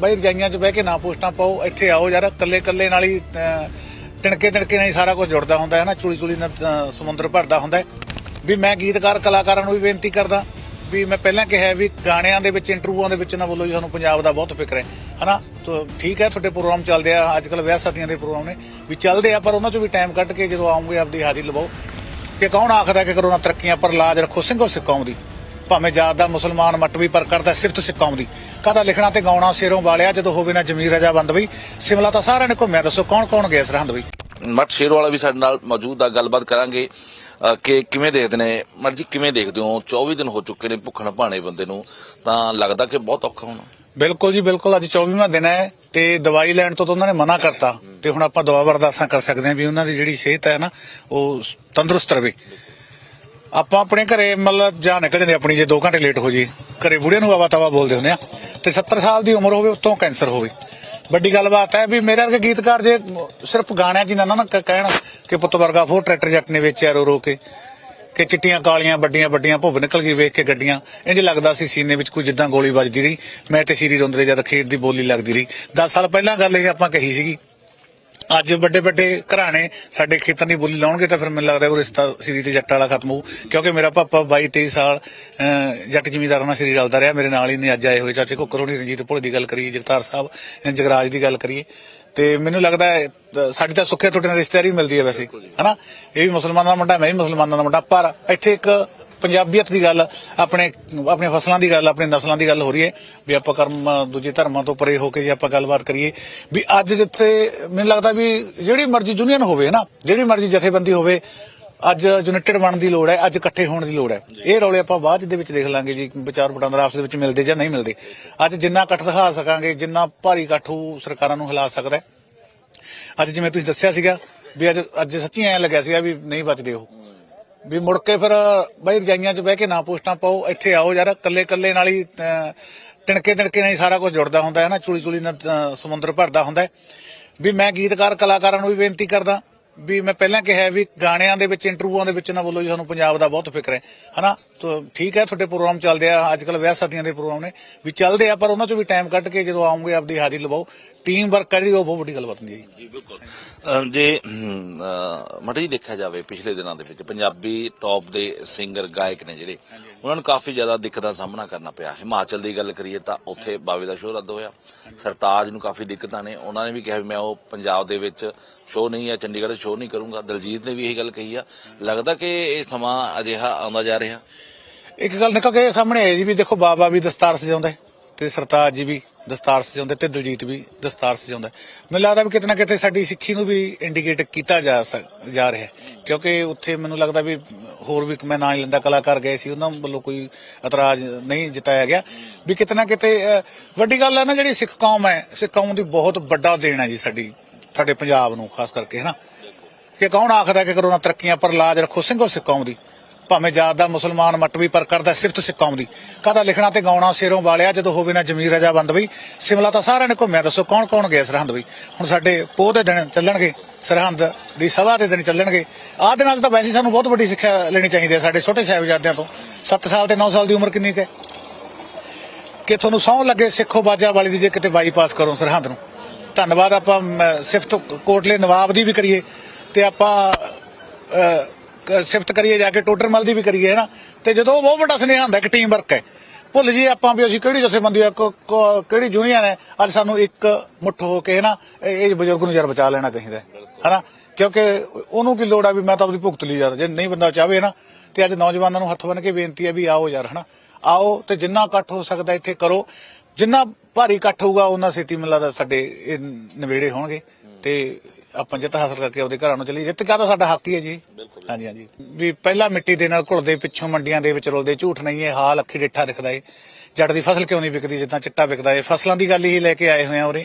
ਬਈ ਰਜਾਈਆਂ 'ਚ ਬਹਿ ਕੇ ਨਾ ਪੋਸਟਾਂ ਪਾਓ, ਇੱਥੇ ਆਓ ਯਾਰ ਕੱਲੇ ਕੱਲੇ ਨਾਲ ਹੀ ਟਿਣਕੇ ਟਿਣਕੇ ਨਾਲ ਹੀ ਸਾਰਾ ਕੁਝ ਜੁੜਦਾ ਹੁੰਦਾ ਹੈ ਨਾ, ਚੂਲੀ ਚੂਲੀ ਨਾਲ ਸਮੁੰਦਰ ਭਰਦਾ ਹੁੰਦਾ ਵੀ ਮੈਂ ਗੀਤਕਾਰ, ਕਲਾਕਾਰਾਂ ਨੂੰ ਵੀ ਬੇਨਤੀ ਕਰਦਾ ਵੀ ਮੈਂ ਪਹਿਲਾਂ ਕਿਹਾ ਵੀ ਗਾਣਿਆਂ ਦੇ ਵਿੱਚ, ਇੰਟਰਵਿਊਆਂ ਦੇ ਵਿੱਚ ਨਾ ਬੋਲੋ ਜੀ, ਸਾਨੂੰ ਪੰਜਾਬ ਦਾ ਬਹੁਤ ਫਿਕਰ ਹੈ। ਹਨਾ? ਤਾਂ ਠੀਕ ਹੈ, ਤੁਹਾਡੇ ਪ੍ਰੋਗਰਾਮ ਚੱਲਦੇ ਆ ਅੱਜ ਕੱਲ ਵਿਆਹ ਸ਼ਾਦੀਆਂ ਦੇ ਪ੍ਰੋਗਰਾਮ ਨੇ। ਵੀ ਚੱਲਦੇ ਆ, ਪਰ ਉਹਨਾਂ 'ਚੋਂ ਵੀ ਟਾਈਮ ਕੱਢ ਕੇ ਜਦੋਂ ਆਉਂਗੇ, ਆਪਦੀ ਹਾਜ਼ਰੀ ਲਵਾਓ। ਕਿ ਕੌਣ ਆਖਦਾ ਕਿ ਕਰੋਨਾ ਤਰੱਕੀਆਂ ਪਰ ਲਾਜ ਰੱਖੋ, ਸਿੰਘੋ ਸਿੱਖਾਂ ਦੀ ਭਾਵੇਂ ਜਾਤ ਦਾ ਮੁਸਲਮਾਨ ਮਟਵੀ ਪਰ ਕਰਦਾ ਸਿਫਤ ਸਿੱਖ ਕੌਮ ਦੀ। ਕਾਹਦਾ ਲਿਖਣਾ ਤੇ ਗਾਉਣਾ ਸਿਰੋਂ ਵਾਲਿਆ ਜਦੋਂ ਹੋਵੇ ਨਾ ਜ਼ਮੀਰ ਰਜਾ ਬੰਦ ਬਈ। ਸਿਮਲਾ ਤਾਂ ਸਾਰਿਆਂ ਨੇ ਘੁੰਮਿਆ ਦੱਸੋ ਕੌਣ ਕੌਣ ਗਿਆ ਸਰਹੰਦ ਬਈ? ਮਟ ਸ਼ੇਰ ਵਾਲਾ ਵੀ ਸਾਡੇ ਨਾਲ ਮੌਜੂਦ ਆ ਗੱਲਬਾਤ ਕਰਾਂਗੇ। ਕਿ ਕਿਵੇਂ ਦੇਖਦੇ ਨੇ? ਮਟ ਜੀ ਕਿਵੇਂ ਦੇਖਦੇ ਹੋ? 24 ਦਿਨ ਹੋ ਚੁੱਕੇ ਨੇ ਭੁੱਖਣ ਭਾਣੇ ਬੰਦੇ ਨੂੰ। ਤਾਂ ਲੱਗਦਾ ਕਿ ਬਹੁਤ ਔਖਾ ਹੋਣਾ। ਬਿਲਕੁਲ ਜੀ ਬਿਲਕੁਲ ਅੱਜ 24ਵਾਂ ਦਿਨ ਹੈ ਤੇ ਦਵਾਈ ਲੈਣ ਤੋਂ ਤਾਂ ਉਹਨਾਂ ਨੇ ਮਨਾ ਕਰਤਾ। ਤੇ ਹੁਣ ਆਪਾਂ ਦੁਆ ਵਰਦਾਸਾਂ ਕਰ ਸਕਦੇ ਹਾਂ ਵੀ ਉਹਨਾਂ ਦੀ ਜਿਹੜੀ ਸਿਹਤ ਹੈ ਨਾ ਉਹ ਤੰਦਰੁਸਤ ਰਵੇ। ਆਪਾਂ ਆਪਣੇ ਘਰੇ ਮਤਲਬ ਜਾਂ ਨਿਕਲ ਜਾਂਦੇ ਆਪਣੀ, ਜੇ 2 ਘੰਟੇ ਲੇਟ ਹੋ ਜੀ ਘਰੇ ਬੁੜੀਆਂ ਨੂੰ ਆਵਾ ਤਵਾ ਬੋਲਦੇ ਹੁੰਦੇ ਆ। ਤੇ 70 ਸਾਲ ਦੀ ਉਮਰ ਹੋਵੇ, ਉਤੋਂ ਕੈਂਸਰ ਹੋਵੇ। ਵੱਡੀ ਗੱਲਬਾਤ ਹੈ ਵੀ ਮੇਰੇ ਵਰਗੇ ਗੀਤਕਾਰ ਜੇ ਸਿਰਫ ਗਾਣਿਆਂ 'ਚ ਨਾ ਨਾ ਕਹਿਣ ਕਿ ਪੁੱਤ ਵਰਗਾ ਫੋ ਟਰੈਕਟਰ ਜੱਟ ਨੇ ਵੇਚਿਆ ਰੋ ਰੋ ਕੇ, ਕਿ ਚਿੱਟੀਆਂ ਕਾਲੀਆਂ, ਵੱਡੀਆਂ ਵੱਡੀਆਂ ਭੁੱਬ ਨਿਕਲ ਗਈ ਵੇਖ ਕੇ ਗੱਡੀਆਂ। ਇੰਜ ਲੱਗਦਾ ਸੀ ਸੀਨੇ ਵਿੱਚ ਕੋਈ ਜਿੱਦਾਂ ਗੋਲੀ ਵੱਜਦੀ ਰਹੀ। ਮੈਂ ਤੇ ਸ਼ੀਰੀ ਰੁੰਦਰੇ ਜਦ ਖੇਤ ਦੀ ਬੋਲੀ ਲੱਗਦੀ ਰਹੀ। 10 ਸਾਲ ਪਹਿਲਾਂ ਗੱਲ ਇਹ ਆਪਾਂ ਕਹੀ ਸੀਗੀ। ਅੱਜ ਵੱਡੇ ਵੱਡੇ ਘਰਾਣੇ ਸਾਡੇ ਖੇਤਾਂ ਦੀ ਬੋਲੀ ਲਾਉਣਗੇ ਤਾਂ ਫਿਰ ਮੈਨੂੰ ਲੱਗਦਾ ਉਹ ਰਿਸ਼ਤਾ ਸ੍ਰੀ ਤੇ ਜੱਟ ਵਾਲਾ ਖਤਮ ਹੋਊ। ਕਿਉਂਕਿ ਮੇਰਾ ਪਾਪਾ 22 23 ਸਾਲ ਜੱਟ ਜ਼ਿਮੀਂਦਾਰਾਂ ਨਾਲ ਸ੍ਰੀ ਰਲਦਾ ਰਿਹਾ। ਮੇਰੇ ਨਾਲ ਹੀ ਨੇ ਅੱਜ ਆਏ ਹੋਏ ਚਾਚੇ ਕੋਕਰ ਹੋਣੀ ਰਣਜੀਤ ਭੋਲੇ ਦੀ ਗੱਲ ਕਰੀਏ ਜਗਤਾਰ ਸਾਹਿਬ ਜਗਰਾਜ ਦੀ ਗੱਲ ਕਰੀਏ। ਤੇ ਮੈਨੂੰ ਲੱਗਦਾ ਹੈ, ਸਾਡੀ ਤਾਂ ਸੁੱਖੇ ਟੁੱਟੇ ਨਾਲ ਰਿਸ਼ਤੇਦਾਰੀ ਮਿਲਦੀ ਹੈ ਵੈਸੇ। ਹਨਾ? ਇਹ ਵੀ ਮੁਸਲਮਾਨਾਂ ਦਾ ਮੁੰਡਾ ਮੈਂ ਵੀ ਮੁਸਲਮਾਨਾਂ ਦਾ ਮੁੰਡਾ। ਪਰ ਇੱਥੇ ਇੱਕ ਪੰਜਾਬੀਅਤ ਦੀ ਗੱਲ, ਆਪਣੇ ਆਪਣੇ ਫਸਲਾਂ ਦੀ ਗੱਲ, ਆਪਣੇ ਨਸਲਾਂ ਦੀ ਗੱਲ ਹੋ ਰਹੀ ਹੈ ਵੀ ਆਪਾਂ ਕਰਮ, ਦੂਜੇ ਧਰਮਾਂ ਤੋਂ ਪਰੇ ਹੋ ਕੇ ਜੇ ਆਪਾਂ ਗੱਲਬਾਤ ਕਰੀਏ ਵੀ ਅੱਜ ਜਿੱਥੇ ਮੈਨੂੰ ਲੱਗਦਾ ਵੀ ਜਿਹੜੀ ਮਰਜ਼ੀ ਯੂਨੀਅਨ ਹੋਵੇ ਨਾ, ਜਿਹੜੀ ਮਰਜ਼ੀ ਜਥੇਬੰਦੀ ਹੋਵੇ, ਅੱਜ ਯੂਨਾਈਟਿਡ ਬਣਨ ਦੀ ਲੋੜ ਹੈ, ਅੱਜ ਇਕੱਠੇ ਹੋਣ ਦੀ ਲੋੜ ਹੈ। ਇਹ ਰੌਲੇ ਆਪਾਂ ਬਾਅਦ ਦੇ ਵਿੱਚ ਦੇਖ ਲਾਂਗੇ ਜੀ, ਵਿਚਾਰ ਵਟਾਂਦਰਾ ਆਪਸ ਦੇ ਵਿੱਚ ਮਿਲਦੇ ਜਾਂ ਨਹੀਂ ਮਿਲਦੇ। ਅੱਜ ਜਿੰਨਾ ਇਕੱਠ ਦਿਖਾ ਸਕਾਂਗੇ, ਜਿੰਨਾ ਭਾਰੀ ਇਕੱਠ ਸਰਕਾਰਾਂ ਨੂੰ ਹਿਲਾ ਸਕਦਾ ਅੱਜ ਜਿਵੇਂ ਤੁਸੀਂ ਦੱਸਿਆ ਸੀਗਾ ਵੀ ਅੱਜ ਅੱਜ ਸੱਚੀ ਐਂ ਲੱਗਿਆ ਸੀਗਾ ਵੀ ਨਹੀਂ ਬਚਦੇ ਉਹ। ਵੀ ਮੁੜ ਕੇ ਫਿਰ ਬਈ ਰਜਾਈਆਂ 'ਚ ਬਹਿ ਕੇ ਨਾ ਪੋਸਟਾਂ ਪਾਓ ਇੱਥੇ ਆਓ ਯਾਰ ਕੱਲੇ ਕੱਲੇ ਨਾਲ ਹੀ ਅਹ, ਤਿਣਕੇ ਨਾਲ ਹੀ ਸਾਰਾ ਕੁਝ ਜੁੜਦਾ ਹੁੰਦਾ ਹੈ ਨਾ ਚੂਲੀ ਚੂਲੀ ਨਾਲ ਸਮੁੰਦਰ ਭਰਦਾ ਹੁੰਦਾ ਹੈ। ਵੀ ਮੈਂ ਗੀਤਕਾਰ ਕਲਾਕਾਰਾਂ ਨੂੰ ਵੀ ਬੇਨਤੀ ਕਰਦਾ ਵੀ ਮੈਂ ਪਹਿਲਾਂ ਕਿਹਾ ਵੀ ਗਾਣਿਆਂ ਦੇ ਵਿੱਚ ਇੰਟਰਵਿਊਆਂ ਦੇ ਵਿੱਚ ਨਾ ਬੋਲੋ ਜੀ ਸਾਨੂੰ ਪੰਜਾਬ ਦਾ ਬਹੁਤ ਫਿਕਰ ਹੈ। ਹਨਾ? ਤਾਂ ਠੀਕ ਹੈ ਤੁਹਾਡੇ ਪ੍ਰੋਗਰਾਮ ਚੱਲਦੇ ਆ ਅੱਜ ਕੱਲ ਵਿਆਹ ਸ਼ਾਦੀਆਂ ਦੇ ਪ੍ਰੋਗਰਾਮ ਨੇ। ਵੀ ਚੱਲਦੇ ਆ ਪਰ ਉਹਨਾਂ ਚ ਵੀ ਟਾਈਮ ਕੱਢ ਕੇ ਜਦੋਂ ਆਉਂਗੇ ਆਪਦੀ ਹਾਜ਼ਰੀ ਲਵਾਓ। ਟੀਮ ਵਰਕ ਹੈ ਜਿਹੜੀ ਉਹ ਬਹੁਤ ਵੱਡੀ ਗੱਲਬਾਤ ਹੁੰਦੀ ਹੈ ਜੀ। ਬਿਲਕੁਲ। ਜੇ ਮਟ ਜੀ ਦੇਖਿਆ ਜਾਵੇ ਪਿਛਲੇ ਦਿਨਾਂ ਦੇ ਵਿੱਚ ਪੰਜਾਬੀ ਟੌਪ ਦੇ ਸਿੰਗਰ ਗਾਇਕ ਨੇ ਜਿਹੜੇ ਉਹਨਾਂ ਨੂੰ ਕਾਫੀ ਜ਼ਿਆਦਾ ਦਿੱਕਤਾਂ ਦਾ ਸਾਹਮਣਾ ਕਰਨਾ ਪਿਆ। ਹਿਮਾਚਲ ਦੀ ਗੱਲ ਕਰੀਏ ਤਾਂ ਉੱਥੇ ਬਾਵੇ ਦਾ ਸ਼ੋਅ ਰੱਦ ਹੋਇਆ। ਸਰਤਾਜ ਨੂੰ ਕਾਫੀ ਦਿੱਕਤਾਂ ਨੇ। ਉਹਨਾਂ ਨੇ ਵੀ ਕਿਹਾ ਵੀ ਮੈਂ ਉਹ ਪੰਜਾਬ ਦੇ ਵਿੱਚ ਸ਼ੋਅ ਨਹੀਂ ਹੈ ਚੰਡੀਗੜ੍ਹ ਸ਼ੋਅ ਨਹੀਂ ਕਰੂੰਗਾ। ਦਲਜੀਤ ਨੇ ਵੀ ਇਹੀ ਗੱਲ ਕਹੀ ਆ। ਲੱਗਦਾ ਕਿ ਇਹ ਸਮਾਂ ਅਜਿਹਾ ਆਉਂਦਾ ਜਾ ਰਿਹਾ? ਇੱਕ ਗੱਲ ਨਿਕਲ ਕੇ ਸਾਹਮਣੇ ਆਈ ਜੀ ਵੀ ਦੇਖੋ ਬਾਬਾ ਵੀ ਦਸਤਾਰ ਸਜਾਉਂਦਾ ਤੇ ਸਰਤਾਜ ਜੀ ਵੀ ਦਸਤਾਰ ਸਜਾਉਂਦੇ ਤੇ ਦਲਜੀਤ ਵੀ ਦਸਤਾਰ ਸਜਾਉਂਦਾ। ਮੈਨੂੰ ਲੱਗਦਾ ਵੀ ਕਿਤੇ ਨਾ ਕਿਤੇ ਸਾਡੀ ਸਿੱਖੀ ਨੂੰ ਵੀ ਇੰਡੀਕੇਟ ਕੀਤਾ ਜਾ ਜਾ ਰਿਹਾ ਕਿਉਂਕਿ ਉੱਥੇ ਮੈਨੂੰ ਲੱਗਦਾ ਵੀ ਹੋਰ ਵੀ ਮੈਂ ਨਾਂ ਲੈਂਦਾ ਕਲਾਕਾਰ ਗਏ ਸੀ, ਉਹਨਾਂ ਵੱਲੋਂ ਕੋਈ ਇਤਰਾਜ਼ ਨਹੀਂ ਜਤਾਇਆ ਗਿਆ। ਵੀ ਕਿਤੇ ਨਾ ਕਿਤੇ ਵੱਡੀ ਗੱਲ ਹੈ ਨਾ ਜਿਹੜੀ ਸਿੱਖ ਕੌਮ ਹੈ, ਸਿੱਖ ਕੌਮ ਦੀ ਬਹੁਤ ਵੱਡਾ ਦੇਣ ਹੈ ਜੀ ਸਾਡੀ, ਸਾਡੇ ਪੰਜਾਬ ਨੂੰ, ਖਾਸ ਕਰਕੇ ਹੈ ਨਾ ਕਿ ਕੌਣ ਆਖਦਾ ਕਿ ਕਰੋਨਾ ਤਰੱਕੀਆਂ ਪਰ ਲਾਜ ਰੱਖੋ ਸਿੰਘੋ ਸਿੱਖ ਕੌਮ ਦੀ। ਭਾਵੇਂ ਜਾਤ ਦਾ ਮੁਸਲਮਾਨ ਮਟਵੀ ਪਰ ਕਰਦਾ ਸਿਫਤ ਸਿੱਖ ਦੀ। ਕਾਹਦਾ ਲਿਖਣਾ ਤੇ ਗਾਉਣਾ ਸਿਰੋਂ ਵਾਲਿਆ ਜਦੋਂ ਹੋਵੇ ਨਾ ਜ਼ਮੀਰ ਰਜਾ ਬੰਦ ਬਈ। ਸਿਮਲਾ ਤਾਂ ਸਾਰਿਆਂ ਨੇ ਘੁੰਮਿਆ, ਦੱਸੋ ਕੌਣ ਕੌਣ ਗਿਆ ਸਰਹੰਦ ਬਈ? ਹੁਣ ਸਾਡੇ ਪੋਹ ਦੇ ਦਿਨ ਚੱਲਣਗੇ, ਸਰਹੰਦ ਦੀ ਸਭਾ ਦੇ ਦਿਨ ਚੱਲਣਗੇ। ਆਹ ਦਿਨਾਂ 'ਚ ਤਾਂ ਵੈਸੇ ਸਾਨੂੰ ਬਹੁਤ ਵੱਡੀ ਸਿੱਖਿਆ ਲੈਣੀ ਚਾਹੀਦੀ ਹੈ ਸਾਡੇ ਛੋਟੇ ਸਾਹਿਬਜ਼ਾਦਿਆਂ ਤੋਂ। 7 ਸਾਲ ਤੇ 9 ਸਾਲ ਦੀ ਉਮਰ ਕਿੰਨੀ ਕੁ ਹੈ? ਕਿ ਤੁਹਾਨੂੰ ਸੌਂ ਲੱਗੇ ਸਿੱਖੋ ਬਾਜਾ ਵਾਲੀ ਦੀ ਜੇ ਕਿਤੇ ਬਾਈਪਾਸ ਕਰੋ ਸਰਹੰਦ ਨੂੰ। ਧੰਨਵਾਦ ਆਪਾਂ ਸਿਫਤ ਕੋਟਲੇ ਨਵਾਬ ਦੀ ਵੀ ਕਰੀਏ ਤੇ ਆਪਾਂ ਸਿਫਤ ਕਰੀਏ ਜਾ ਕੇ ਟੋਡਰਮਲ ਦੀ ਵੀ ਕਰੀਏ ਨਾ ਤੇ ਜਦੋਂ ਬਹੁਤ ਵੱਡਾ ਸੁਨੇਹਾ ਹੁੰਦਾ ਕਿ ਟੀਮ ਵਰਕ ਹੈ। ਭੁੱਲ ਜੀ, ਆਪਾਂ ਵੀ ਅਸੀਂ ਕਿਹੜੀ ਜਥੇਬੰਦੀ ਆ ਕਿਹੜੀ ਯੂਨੀਅਨ ਹੈ, ਅੱਜ ਸਾਨੂੰ ਇੱਕ ਮੁੱਠ ਹੋ ਕੇ ਨਾ ਇਹ ਬਜ਼ੁਰਗ ਨੂੰ ਯਾਰ ਬਚਾ ਲੈਣਾ ਚਾਹੀਦਾ ਹੈ, ਹਨਾ? ਕਿਉਂਕਿ ਉਹਨੂੰ ਕੀ ਲੋੜ ਆ ਵੀ ਮੈਂ ਤਾਂ ਆਪਣੀ ਭੁਗਤ ਲਈ ਯਾਰ ਜੇ ਨਹੀਂ ਬੰਦਾ ਚਾਹਵੇ ਨਾ ਤੇ ਅੱਜ ਨੌਜਵਾਨਾਂ ਨੂੰ ਹੱਥ ਬੰਨ ਕੇ ਬੇਨਤੀ ਹੈ ਵੀ ਆਓ ਯਾਰ, ਹਨਾ? ਆਓ ਤੇ ਜਿੰਨਾ ਇਕੱਠ ਹੋ ਸਕਦਾ ਇੱਥੇ ਕਰੋ। ਜਿੰਨਾ ਭਾਰੀ ਇਕੱਠ ਹੋਊਗਾ, ਉਹਨਾਂ ਛੇਤੀ ਮੈਨੂੰ ਦਾ ਸਾਡੇ ਇਹ ਨਵੇੜੇ ਹੋਣਗੇ। ਤੇ ਆਪਾਂ ਜਿੱਤ ਹਾਸਲ ਕਰਕੇ ਆਪਦੇ ਘਰਾਂ ਨੂੰ ਚਲੀ ਜਿੱਤ ਕਾ ਤਾਂ ਸਾਡਾ ਹੱਕ ਹੀ ਹੈ ਜੀ। ਹਾਂਜੀ ਹਾਂਜੀ। ਵੀ ਪਹਿਲਾਂ ਮਿੱਟੀ ਦੇ ਨਾਲ ਘੁਲਦੇ ਪਿੱਛੋਂ ਮੰਡੀਆਂ ਦੇ ਵਿੱਚ ਰੁਲਦੇ ਝੂਠ ਨਹੀਂ ਇਹ ਹਾਲ ਅੱਖੀ ਡਿੱਠਾ ਦਿਖਦਾ ਏ। ਜੱਟ ਦੀ ਫਸਲ ਕਿਉਂ ਨਹੀਂ ਵਿਕਦੀ ਜਿੱਦਾਂ ਚਿੱਟਾ ਵਿਕਦਾ ਏ? ਫਸਲਾਂ ਦੀ ਗੱਲ ਹੀ ਲੈ ਕੇ ਆਏ ਹੋਏ ਆ ਉਰੇ।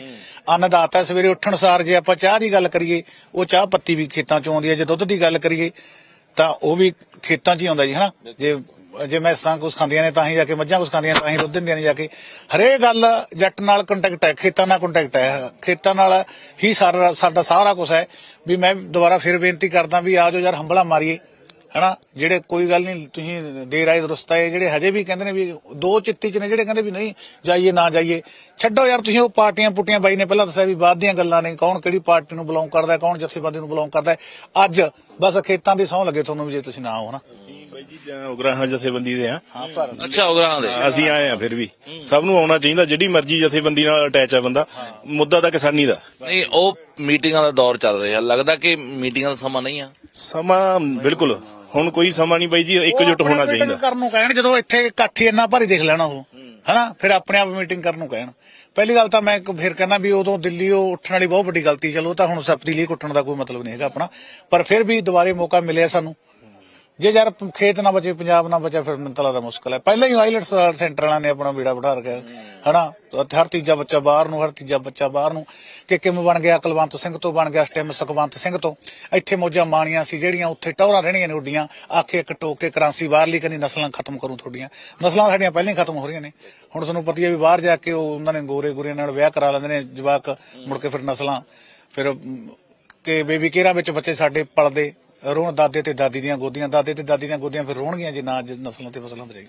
ਅੰਨਦਾਤਾ ਸਵੇਰੇ ਉੱਠਣ ਸਾਰ ਜੇ ਆਪਾਂ ਚਾਹ ਦੀ ਗੱਲ ਕਰੀਏ ਉਹ ਚਾਹ ਪੱਤੀ ਵੀ ਖੇਤਾਂ ਚੋਂ ਆਉਂਦੀ ਹੈ। ਜੇ ਦੁੱਧ ਦੀ ਗੱਲ ਕਰੀਏ ਤਾਂ ਉਹ ਵੀ ਖੇਤਾਂ 'ਚ ਹੀ ਆਉਂਦਾ ਜੀ ਹਨਾ? ਜੇ ਜੇ ਮੈਸਾਂ ਕੁਛ ਖਾਂਦੀਆਂ ਨੇ ਤਾਂ ਹੀ ਜਾ ਕੇ ਮੱਝਾਂ ਕੁਛ ਖਾਂਦੀਆਂ ਤਾਂ ਹੀ ਦੁੱਧ ਦਿੰਦੀਆਂ ਨੇ ਜਾ ਕੇ। ਹਰੇਕ ਗੱਲ ਜੱਟ ਨਾਲ ਕੰਟੈਕਟ ਹੈ, ਖੇਤਾਂ ਨਾਲ ਕੰਟੈਕਟ ਹੈ। ਖੇਤਾਂ ਨਾਲ ਹੀ ਸਾਰਾ ਸਾਡਾ ਸਾਰਾ ਕੁਝ ਹੈ। ਵੀ ਮੈਂ ਦੁਬਾਰਾ ਫਿਰ ਬੇਨਤੀ ਕਰਦਾ ਵੀ ਆਜੋ ਯਾਰ ਹੰਬਲਾ ਮਾਰੀਏ, ਹਨਾ? ਜਿਹੜੇ ਕੋਈ ਗੱਲ ਨਹੀਂ, ਤੁਸੀਂ ਦੇਰ ਆਏ, ਦਰੁਸਤ ਆਏ, ਜਿਹੜੇ ਹਜੇ ਵੀ ਕਹਿੰਦੇ ਨੇ ਵੀ ਦੋ ਚਿੱਤੀ ਚ ਨੇ, ਜਿਹੜੇ ਕਹਿੰਦੇ ਵੀ ਨਹੀਂ, ਜਾਈਏ, ਨਾ ਜਾਈਏ। ਛੱਡੋ ਯਾਰ ਤੁਸੀਂ ਉਹ ਪਾਰਟੀਆਂ ਪੁੱਟੀਆਂ ਬਾਈ ਨੇ ਪਹਿਲਾਂ ਦੱਸਿਆ ਵੀ ਬਾਅਦ ਦੀਆਂ ਗੱਲਾਂ ਨੇ ਕੌਣ ਕਿਹੜੀ ਪਾਰਟੀ ਨੂੰ ਬਿਲੋਂਗ ਕਰਦਾ ਕੌਣ ਜਥੇਬੰਦੀ ਨੂੰ ਬਿਲੋਂਗ ਕਰਦਾ। ਅੱਜ ਬਸ ਖੇਤਾਂ ਦੀ ਸੌਂ ਲੱਗੇ ਤੁਹਾਨੂੰ ਵੀ ਜੇ ਤੁਸੀਂ ਨਾ ਹੋ ਨਾ ਬਾਈ ਜੀ ਜਾਂ ਉਗਰਾਹਾਂ ਜਥੇਬੰਦੀ ਦੇ ਆ ਹਾਂ ਪਰ ਅੱਛਾ ਉਗਰਾਂ ਦੇ। ਅਸੀਂ ਆਏ ਆ ਫਿਰ ਵੀ। ਸਭ ਨੂੰ ਆਉਣਾ ਚਾਹੀਦਾ ਜਿਹੜੀ ਮਰਜ਼ੀ ਜਥੇਬੰਦੀ ਨਾਲ ਅਟੈਚ ਆ ਬੰਦਾ ਮੁੱਦਾ ਤਾਂ ਕਿਸਾਨੀ ਦਾ। ਨਹੀਂ ਉਹ ਮੀਟਿੰਗਾਂ ਦਾ ਦੌਰ ਚੱਲ ਰਿਹਾ। ਲੱਗਦਾ ਕਿ ਮੀਟਿੰਗਾਂ ਦਾ ਸਮਾਂ ਨਹੀਂ ਆ। ਸਮਾਂ ਬਿਲਕੁਲ। ਹੁਣ ਕੋਈ ਸਮਾਂ ਨਹੀਂ ਬਾਈ ਜੀ ਇੱਕਜੁੱਟ ਹੋਣਾ ਚਾਹੀਦਾ। ਕਰਨ ਨੂੰ ਕਹਿਣ ਜਦੋਂ ਇੱਥੇ ਇਕੱਠੀ ਇੰਨਾ ਭਾਰੀ ਦੇਖ ਲੈਣਾ ਉਹ। ਹਨਾ? ਫਿਰ ਆਪਣੇ ਆਪ ਮੀਟਿੰਗ ਕਰਨ ਨੂੰ ਕਹਿਣ। ਪਹਿਲੀ ਗੱਲ ਤਾਂ ਮੈਂ ਫਿਰ ਕਹਿੰਦਾ ਵੀ ਉਦੋਂ ਦਿੱਲੀ ਉਹ ਉੱਠਣ ਵਾਲੀ ਬਹੁਤ ਵੱਡੀ ਗਲਤੀ ਚਲੋ ਤਾਂ ਹੁਣ ਸਪਤੀ ਲਈ ਉੱਠਣ ਦਾ ਕੋਈ ਮਤਲਬ ਨਹੀਂ ਹੈਗਾ ਆਪਣਾ। ਪਰ ਫਿਰ ਵੀ ਦੁਬਾਰੇ ਮੌਕਾ ਮਿਲਿਆ ਸਾਨੂੰ। ਜੇ ਯਾਰ ਖੇਤ ਨਾ ਬਚੇ ਪੰਜਾਬ ਨਾ ਬਚੇ ਫਿਰ ਮੈਨੂੰ ਤਾਂ ਲੱਗਦਾ ਮੁਸ਼ਕਲ ਹੈ। ਪਹਿਲਾਂ ਹੀ ਆਈਲੈਟਸ ਸੈਂਟਰ ਵਾਲਿਆਂ ਨੇ ਆਪਣਾ ਬੀੜਾ ਬਿਠਾ ਰੱਖਿਆ। ਹਨਾ? ਹਰ ਤੀਜਾ ਬੱਚਾ ਬਾਹਰ ਨੂੰ ਹਰ ਤੀਜਾ ਬੱਚਾ ਬਾਹਰ ਨੂੰ। ਕਿ ਕਿਵੇਂ ਬਣ ਗਿਆ? ਕੁਲਵੰਤ ਸਿੰਘ ਤੋਂ ਬਣ ਗਿਆ ਸਟੈਮ ਸੁਖਵੰਤ ਸਿੰਘ ਤੋਂ। ਇੱਥੇ ਮੋਜਾਂ ਮਾਣੀਆਂ ਸੀ ਜਿਹੜੀਆਂ ਉੱਥੇ ਟੌਰਾਂ ਰਹਿਣੀਆਂ ਨੇ ਉੱਡੀਆਂ। ਆਖੇ ਇੱਕ ਟੋਕ ਕੇ ਕਰਾਂਸੀ ਬਾਹਰਲੀ ਕਹਿੰਦੀ ਨਸਲਾਂ ਖਤਮ ਕਰੂੰ ਤੁਹਾਡੀਆਂ। ਨਸਲਾਂ ਸਾਡੀਆਂ ਪਹਿਲਾਂ ਹੀ ਖਤਮ ਹੋ ਰਹੀਆਂ ਨੇ। ਹੁਣ ਤੁਹਾਨੂੰ ਪਤਾ ਹੀ ਹੈ ਵੀ ਬਾਹਰ ਜਾ ਕੇ ਉਹ ਉਹਨਾਂ ਨੇ ਗੋਰੇ ਗੋਰੇ ਨਾਲ ਵਿਆਹ ਕਰਾ ਲੈਂਦੇ ਨੇ ਜਵਾਕ ਮੁੜ ਕੇ ਫਿਰ ਨਸਲਾਂ। ਫਿਰ ਅਮ, ਕਿ ਬੇਬੀ ਕੇਰਾਂ ਵਿੱਚ ਬੱਚੇ ਸਾਡੇ ਪਲਦੇ। ਰੋਣ ਦਾਦੇ ਤੇ ਦਾਦੀ ਦੀਆਂ ਗੋਦੀਆਂ, ਦਾਦੇ ਤੇ ਦਾਦੀ ਦੀਆਂ ਗੋਦੀਆਂ ਫਿਰ ਰੋਣਗੀਆਂ ਜੇ ਨਾ ਅੱਜ ਨਸਲਾਂ ਤੇ ਫਸਲਾਂ ਬਚਾਈ